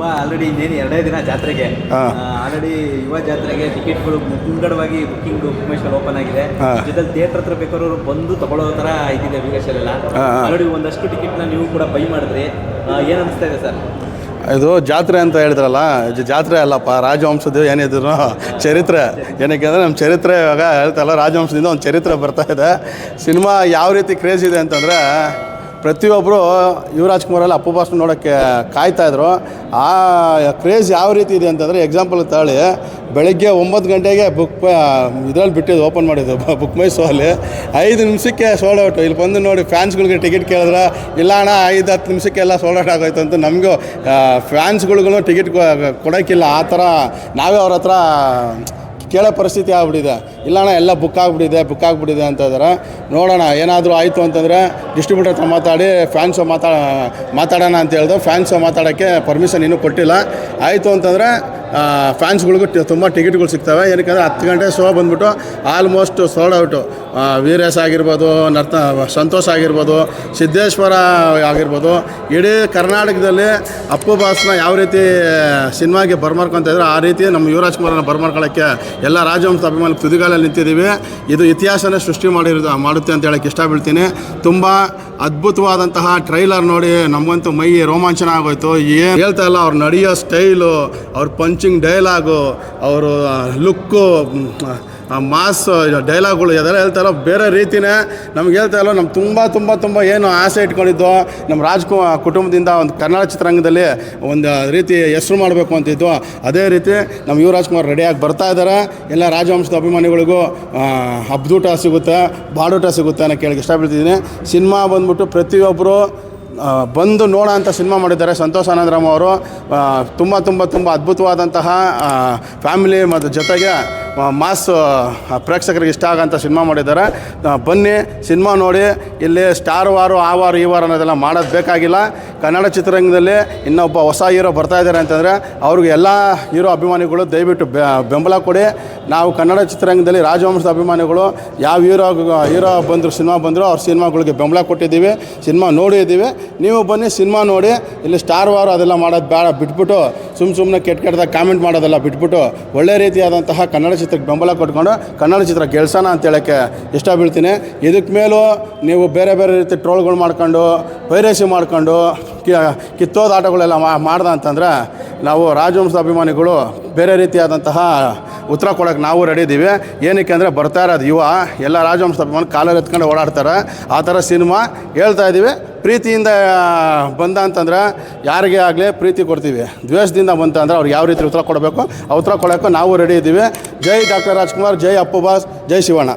ಯುವ ಆಲ್ರೆಡಿ ಇನ್ನೇನು ಎರಡೇ ದಿನ ಜಾತ್ರೆಗೆ. ಆಲ್ರೆಡಿ ಯುವ ಜಾತ್ರೆಗೆ ಟಿಕೆಟ್ಗಳು ಮುಂಗಡವಾಗಿ ಬುಕ್ಕಿಂಗ್ ಬುಕ್ಮೇಶ್ವರ್ ಓಪನ್ ಆಗಿದೆ. ಜೊತೆ ಥಿಯೇಟರ್ ಹತ್ರ ಬೇಕಾದ್ರು ಬಂದು ತಗೊಳ್ಳೋ ಥರ ಇದಿದೆ ವೀರೇಶಲ್ಲೆಲ್ಲ. ಆಲ್ರೆಡಿ ಒಂದಷ್ಟು ಟಿಕೆಟ್ನ ನೀವು ಕೂಡ ಬೈ ಮಾಡಿದ್ರಿ. ಏನು ಅನಿಸ್ತಾ ಇದೆ ಸರ್? ಇದು ಜಾತ್ರೆ ಅಂತ ಹೇಳಿದ್ರಲ್ಲ ಇದು ಜಾತ್ರೆ ಅಲ್ಲಪ್ಪ ರಾಜವಂಶದ ಏನಿದ್ರು ಚರಿತ್ರೆ. ಏನಕ್ಕೆ ಅಂದರೆ ನಮ್ಮ ಚರಿತ್ರೆ ಇವಾಗ ಹೇಳ್ತಲ್ಲ ರಾಜವಂಶದಿಂದ ಒಂದು ಚರಿತ್ರೆ ಬರ್ತಾ ಇದೆ. ಸಿನಿಮಾ ಯಾವ ರೀತಿ ಕ್ರೇಜ್ ಇದೆ ಅಂತಂದರೆ ಪ್ರತಿಯೊಬ್ಬರು ಯುವರಾಜ್ ಕುಮಾರಲ್ಲಿ ಅಪ್ಪು ಬಾಸ್ನ ನೋಡೋಕ್ಕೆ ಕಾಯ್ತಾಯಿದ್ರು ಆ ಕ್ರೇಜ್ ಯಾವ ರೀತಿ ಇದೆ ಅಂತಂದರೆ ಎಕ್ಸಾಂಪಲ್ ತಾಳಿ, ಬೆಳಗ್ಗೆ ಒಂಬತ್ತು ಗಂಟೆಗೆ ಬುಕ್ ಇದರಲ್ಲಿ ಬಿಟ್ಟಿದ್ದು ಓಪನ್ ಮಾಡಿದ್ದು ಬುಕ್ ಮೈ ಅಲ್ಲಿ. ಐದು ನಿಮಿಷಕ್ಕೆ ಸೋಲ್ಡ್ ಔಟು ಇಲ್ಲಿ ಬಂದು ನೋಡಿ ಫ್ಯಾನ್ಸ್ಗಳಿಗೆ ಟಿಕೆಟ್ ಕೇಳಿದ್ರೆ, ಇಲ್ಲ ಅಣ್ಣ, ಐದು ಹತ್ತು ನಿಮಿಷಕ್ಕೆಲ್ಲ ಸೋಲ್ಡ್ ಔಟ್ ಆಗೋಯ್ತು ಅಂತ ನಮಗೂ ಫ್ಯಾನ್ಸ್ಗಳಿಗೂ ಟಿಕೆಟ್ ಕೊಡೋಕ್ಕಿಲ್ಲ. ಆ ಥರ ನಾವೇ ಅವ್ರ ಹತ್ರ ಕೇಳೋ ಪರಿಸ್ಥಿತಿ ಆಗ್ಬಿಟ್ಟಿದೆ. ಇಲ್ಲಣ್ಣ, ಎಲ್ಲ ಬುಕ್ ಆಗಿಬಿಟ್ಟಿದೆ ಬುಕ್ ಆಗಿಬಿಟ್ಟಿದೆ ಅಂತ ಇದ್ದಾರೆ ನೋಡೋಣ, ಏನಾದರೂ ಆಯಿತು ಅಂತಂದರೆ ಡಿಸ್ಟ್ರಿಬ್ಯೂಟರ್ ಹತ್ರ ಮಾತಾಡಿ ಫ್ಯಾನ್ಸು ಮಾತಾಡ ಮಾತಾಡೋಣ ಅಂತ ಹೇಳ್ದು ಫ್ಯಾನ್ಸು ಮಾತಾಡೋಕ್ಕೆ ಪರ್ಮಿಷನ್ ಇನ್ನೂ ಕೊಟ್ಟಿಲ್ಲ. ಆಯಿತು ಅಂತಂದರೆ ಫ್ಯಾನ್ಸ್ಗಳಿಗೂ ತುಂಬ ಟಿಕೆಟ್ಗಳು ಸಿಗ್ತವೆ. ಏನಕ್ಕೆ ಹತ್ತು ಗಂಟೆ ಶೋ ಬಂದ್ಬಿಟ್ಟು ಆಲ್ಮೋಸ್ಟ್ ಸೋಲ್ಡ್ ಔಟು ವೀರೇಶ್ ಆಗಿರ್ಬೋದು, ನರ್ತ, ಸಂತೋಷ್ ಆಗಿರ್ಬೋದು, ಸಿದ್ದೇಶ್ವರ ಆಗಿರ್ಬೋದು, ಇಡೀ ಕರ್ನಾಟಕದಲ್ಲಿ ಅಪ್ಪು ಬಾಸ್ನ ಯಾವ ರೀತಿ ಸಿನಿಮಾಗೆ ಬರ್ಮಾರ್ಕೊಂತ ಇದ್ರು, ಆ ರೀತಿ ನಮ್ಮ ಯುವರಾಜ್ ಕುಮಾರನ ಬರ್ಮಾಡ್ಕೊಳ್ಳೋಕ್ಕೆ ಎಲ್ಲ ರಾಜವಂಶ ಅಭಿಮಾನಿ ತುದಿಗಾಲಲ್ಲಿ ನಿಂತಿದ್ದೀವಿ. ಇದು ಇತಿಹಾಸನೇ ಸೃಷ್ಟಿ ಮಾಡಿರೋದು ಮಾಡುತ್ತೆ ಅಂತ ಹೇಳಕ್ಕೆ ಇಷ್ಟಪಡ್ತೀನಿ. ತುಂಬ ಅದ್ಭುತವಾದಂತಹ ಟ್ರೈಲರ್ ನೋಡಿ ನಮಗಂತೂ ಮೈ ರೋಮಾಂಚನ ಆಗೋಯ್ತು ಏನು ಹೇಳ್ತಾ ಇಲ್ಲ, ಅವ್ರು ನಡೆಯೋ ಸ್ಟೈಲು ಅವ್ರ ಪಂಚಿಂಗ್ ಡೈಲಾಗು ಅವರು ಲುಕ್ಕು ಮಾಸ್ ಡೈಲಾಗ್ಗಳು ಅದೆಲ್ಲ ಹೇಳ್ತಾರೋ ಬೇರೆ ರೀತಿನೇ ನಮ್ಗೆ ಹೇಳ್ತಾ ಇಲ್ಲ ನಮ್ಮ ತುಂಬ ತುಂಬ ತುಂಬ ಏನು ಆಸೆ ಇಟ್ಕೊಂಡಿದ್ದು ನಮ್ಮ ರಾಜ್ಕುಮಾರ್ ಕುಟುಂಬದಿಂದ ಒಂದು ಕನ್ನಡ ಚಿತ್ರರಂಗದಲ್ಲಿ ಒಂದು ರೀತಿ ಹೆಸರು ಮಾಡಬೇಕು ಅಂತಿದ್ದು ಅದೇ ರೀತಿ ನಮ್ಮ ಯುವರಾಜ್ ಕುಮಾರ್ ರೆಡಿಯಾಗಿ ಬರ್ತಾ ಇದ್ದಾರೆ ಎಲ್ಲ ರಾಜವಂಶದ ಅಭಿಮಾನಿಗಳಿಗೂ ಹಬ್ದೂಟ ಸಿಗುತ್ತೆ ಬಾಡೂಟ ಸಿಗುತ್ತೆ ಅನ್ನೋ ಕೇಳಕ್ಕೆ ಇಷ್ಟಪಡ್ತಿದ್ದೀನಿ. ಸಿನಿಮಾ ಬಂದ್ಬಿಟ್ಟು ಪ್ರತಿಯೊಬ್ಬರು ಬಂದು ನೋಡ ಅಂತ ಸಿನಿಮಾ ಮಾಡಿದ್ದಾರೆ. ಸಂತೋಷ್ ಆನಂದರಾಮ್ ಅವರು ತುಂಬ ತುಂಬ ತುಂಬ ಅದ್ಭುತವಾದಂತಹ ಫ್ಯಾಮಿಲಿ ಮತ್ತು ಜೊತೆಗೆ ಆ, ಮಾಸ್ ಪ್ರೇಕ್ಷಕರಿಗೆ ಇಷ್ಟ ಆಗೋಂಥ ಸಿನಿಮಾ ಮಾಡಿದ್ದಾರೆ. ಬನ್ನಿ, ಸಿನಿಮಾ ನೋಡಿ, ಇಲ್ಲಿ ಸ್ಟಾರ್ ವಾರು ಆ ವಾರು ಈ ವಾರ ಅನ್ನೋದೆಲ್ಲ ಮಾಡೋದು ಬೇಕಾಗಿಲ್ಲ. ಕನ್ನಡ ಚಿತ್ರರಂಗದಲ್ಲಿ ಇನ್ನೊಬ್ಬ ಹೊಸ ಹೀರೋ ಬರ್ತಾ ಇದ್ದಾರೆ ಅಂತಂದರೆ, ಅವ್ರಿಗೆ ಎಲ್ಲ ಹೀರೋ ಅಭಿಮಾನಿಗಳು ದಯವಿಟ್ಟು ಬೆಂಬಲ ಕೊಡಿ. ನಾವು ಕನ್ನಡ ಚಿತ್ರರಂಗದಲ್ಲಿ ರಾಜವಂಶದ ಅಭಿಮಾನಿಗಳು, ಯಾವ ಹೀರೋ ಹೀರೋ ಬಂದರು, ಸಿನಿಮಾ ಬಂದರು, ಅವ್ರ ಸಿನಿಮಾಗಳಿಗೆ ಬೆಂಬಲ ಕೊಟ್ಟಿದ್ದೀವಿ. ಸಿನಿಮಾ ನೋಡಿದ್ದೀವಿ. ನೀವು ಬನ್ನಿ, ಸಿನಿಮಾ ನೋಡಿ, ಇಲ್ಲಿ ಸ್ಟಾರ್ ವಾರು ಅದೆಲ್ಲ ಮಾಡೋದು ಬೇಡ. ಬಿಟ್ಬಿಟ್ಟು ಸುಮ್ಮ ಸುಮ್ಮನೆ ಕೆಟ್ಟ ಕೆಟ್ಟದಾಗ ಕಾಮೆಂಟ್ ಮಾಡೋದಲ್ಲ ಬಿಟ್ಬಿಟ್ಟು ಒಳ್ಳೆ ರೀತಿಯಾದಂತಹ ಕನ್ನಡ ಚಿತ್ರಕ್ಕೆ ಬೆಂಬಲ ಕೊಟ್ಕೊಂಡು ಕನ್ನಡ ಚಿತ್ರ ಗೆಲ್ಸೋಣ ಅಂತ ಹೇಳೋಕ್ಕೆ ಇಷ್ಟ ಬೀಳ್ತೀನಿ ಇದಕ್ಕೆ ಮೇಲೂ ನೀವು ಬೇರೆ ಬೇರೆ ರೀತಿ ಟ್ರೋಲ್ಗಳು ಮಾಡ್ಕೊಂಡು, ಪೈರೇಸಿ ಮಾಡ್ಕೊಂಡು, ಕಿ, ಕಿತ್ತೋದ ಆಟಗಳೆಲ್ಲ ಮಾಡ್ದ ಅಂತಂದರೆ ನಾವು ರಾಜವಂಶ ಅಭಿಮಾನಿಗಳು ಬೇರೆ ರೀತಿಯಾದಂತಹ ಉತ್ತರ ಕೊಡೋಕ್ಕೆ ನಾವು ರೆಡಿ ಇದ್ದೀವಿ ಏನಕ್ಕೆ ಅಂದರೆ ಬರ್ತಾ ಇರೋದು ಯುವ, ಎಲ್ಲ ರಾಜವಂಶ ಅಭಿಮಾನಿ ಕಾಲಲ್ಲಿ ಎತ್ಕೊಂಡು ಓಡಾಡ್ತಾರೆ. ಆ ಥರ ಸಿನಿಮಾ ಹೇಳ್ತಾ ಇದ್ದೀವಿ ಪ್ರೀತಿಯಿಂದ ಬಂದ ಅಂತಂದ್ರೆ ಯಾರಿಗೆ ಆಗಲಿ ಪ್ರೀತಿ ಕೊಡ್ತೀವಿ. ದ್ವೇಷದಿಂದ ಬಂತ ಅಂದರೆ ಅವ್ರಿಗೆ ಯಾವ ರೀತಿ ಉತ್ತರ ಕೊಡಬೇಕು, ಆ ಉತ್ತರ ಕೊಡೋಕ್ಕೆ ನಾವು ರೆಡಿ ಇದ್ದೀವಿ ಜೈ ಡಾಕ್ಟರ್ ರಾಜ್ಕುಮಾರ್, ಜೈ ಅಪ್ಪು ಬಾಸ್, ಜೈ ಶಿವಣ್ಣ.